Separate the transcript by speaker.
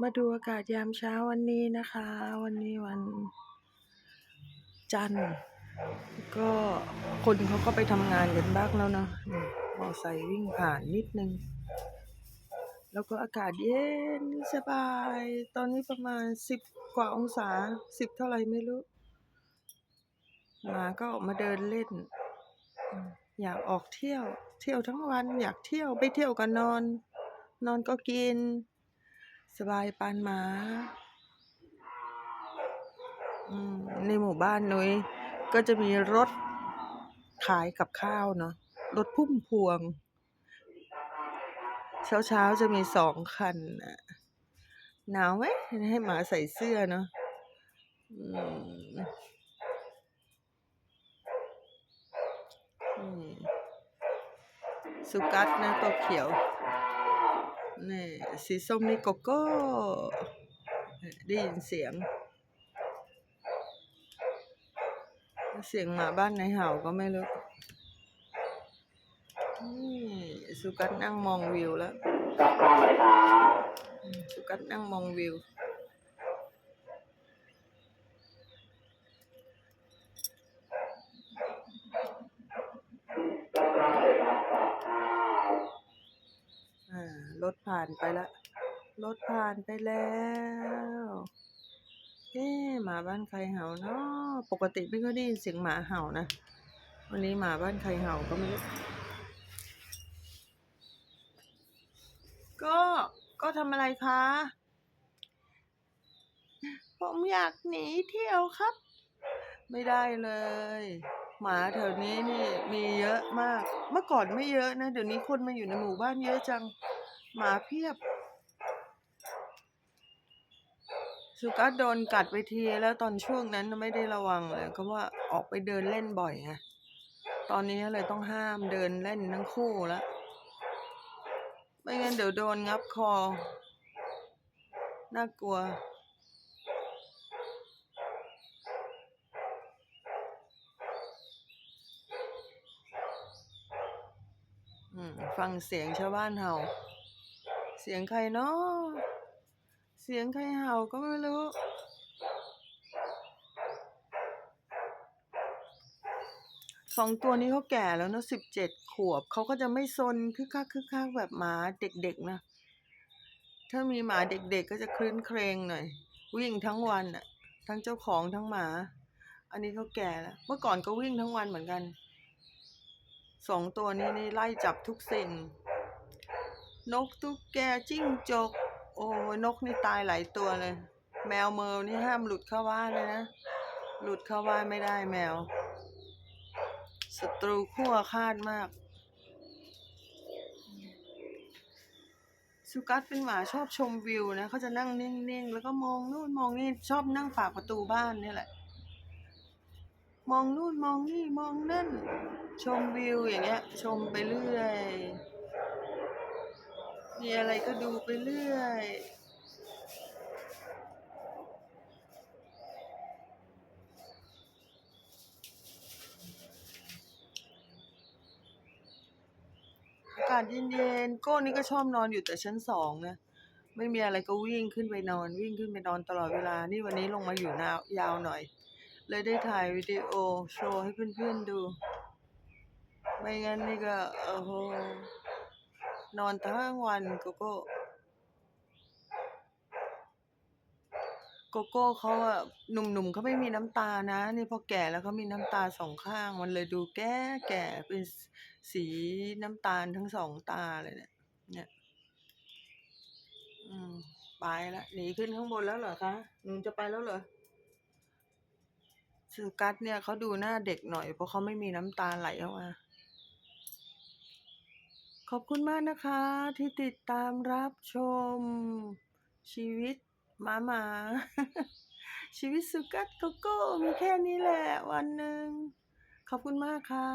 Speaker 1: มาดูอากาศยามเช้าวันนี้นะคะ วันนี้วัน จันทร์ก็คนเขาก็ไปทำงานกันบ้างแล้วเนาะมอไซค์วิ่งผ่านนิดนึง แล้วก็อากาศเย็นสบาย ตอนนี้ประมาณสิบกว่าองศาสิบเท่าไหร่ไม่รู้หมาก็ออกมาเดินเล่นอืมอยากออกเที่ยว เที่ยวทั้งวัน อยากเที่ยวไปเที่ยวก็นอน นอนก็กิน สบายปานหมาในหมู่บ้านนุ้ยก็จะมีรถขายกับข้าวเนาะรถพุ่มพวง เช้าเช้าๆจะมีสองคันนะหนาวไหมให้หมาใส่เสื้อเนาะสุกัสนะตัวเขียว นี่สีส้มนี่โกโก้เนี่ยได้ยินเสียง เสียงหมาบ้านไหนเห่าก็ไม่รู้นี่สุกัสนั่งมองวิวแล้ว
Speaker 2: กับข้าวไหมครับ
Speaker 1: อืมสุกัสนั่งมองวิว
Speaker 2: กับข้าวเลยครับกับข้าว
Speaker 1: อ่า รถผ่านไปแล้วรถผ่านไปแล้วเอ๊หมาบ้านใครเห่าเนาะปกติไม่ค่อยได้ยินเสียงหมาเห่านะวันนี้หมาบ้านใครเห่าก็ไม่รู้ก็ก็ทำอะไรคะผมอยากหนีเที่ยวครับ ไม่ได้เลย หมาแถวนี้นี่มีเยอะมาก เมื่อก่อนไม่เยอะนะ เดี๋ยวนี้คนมาอยู่ในหมู่บ้านเยอะจัง มาเพียบ สุกัสโดนกัดไปทีแล้วตอนช่วงนั้นไม่ได้ระวังเลยก็ว่าออกไปเดินเล่นบ่อยไงตอนนี้เลยต้องห้ามเดินเล่นทั้งคู่แล้วไม่งั้นเดี๋ยวโดนงับคอ น่ากลัวฟังเสียงชาวบ้านเห่า เสียงใครเนาะเสียงใครเห่าก็ไม่รู้ สองตัวนี้เขาแก่แล้วเนอะสิบเจ็ดขวบเขาก็จะไม่ซนคึกคักคึกคักแบบหมาเด็กๆนะ ถ้ามีหมาเด็กๆก็จะคลื้นเครงหน่อย วิ่งทั้งวันอะทั้งเจ้าของทั้งหมา อันนี้เขาแก่แล้ว เมื่อก่อนก็วิ่งทั้งวันเหมือนกัน สองตัวนี้นี่ไล่จับทุกสิ่ง นกตุ๊กแกจิ้งจก โอ้ยนกนี่ตายหลายตัวเลย แมวเมลนี่ห้ามหลุดเข้าบ้านเลยนะ หลุดเข้าบ้านไม่ได้แมวศัตรูคู่อาฆาตมาก สุกัสเป็นหมาชอบชมวิวนะเขาจะนั่งนิ่งๆ แล้วก็มองนู่นมองนี่ชอบนั่งฝากประตูบ้านนี่แหละ มองนู่นมองนี่มองนั่น ชมวิวอย่างเงี้ย ชมไปเรื่อย มีอะไรก็ดูไปเรื่อยอากาศเย็นๆโก้นี่ก็ชอบนอนอยู่แต่ชั้นสองนะไม่มีอะไรก็วิ่งขึ้นไปนอน วิ่งขึ้นไปนอนตลอดเวลา นี่วันนี้ลงมาอยู่นาวยาวหน่อย เลยได้ถ่ายวิดีโอโชว์ให้เพื่อนๆดู ไม่งั้นนี่ก็โอ้โห นอนทั้งวันโกโก้โกโก้เขาอะหนุ่มๆเขาไม่มีน้ำตานะ นี่พอแก่แล้วเขามีน้ำตาสองข้าง มันเลยดูแก่แก่เป็นสีน้ำตาลทั้งสองตาเลยเนี่ย เนี่ย อืมไปแล้วหนีขึ้นข้างบนแล้วเหรอคะหนูจะไปแล้วเหรอสุกัสเนี่ยเขาดูหน้าเด็กหน่อยเพราะเขาไม่มีน้ำตาไหลออกมา ขอบคุณมากนะคะที่ติดตามรับชมชีวิตหมาหมา ชีวิตสุกัดโกโก้มีแค่นี้แหละวันหนึ่งขอบคุณมากค่ะ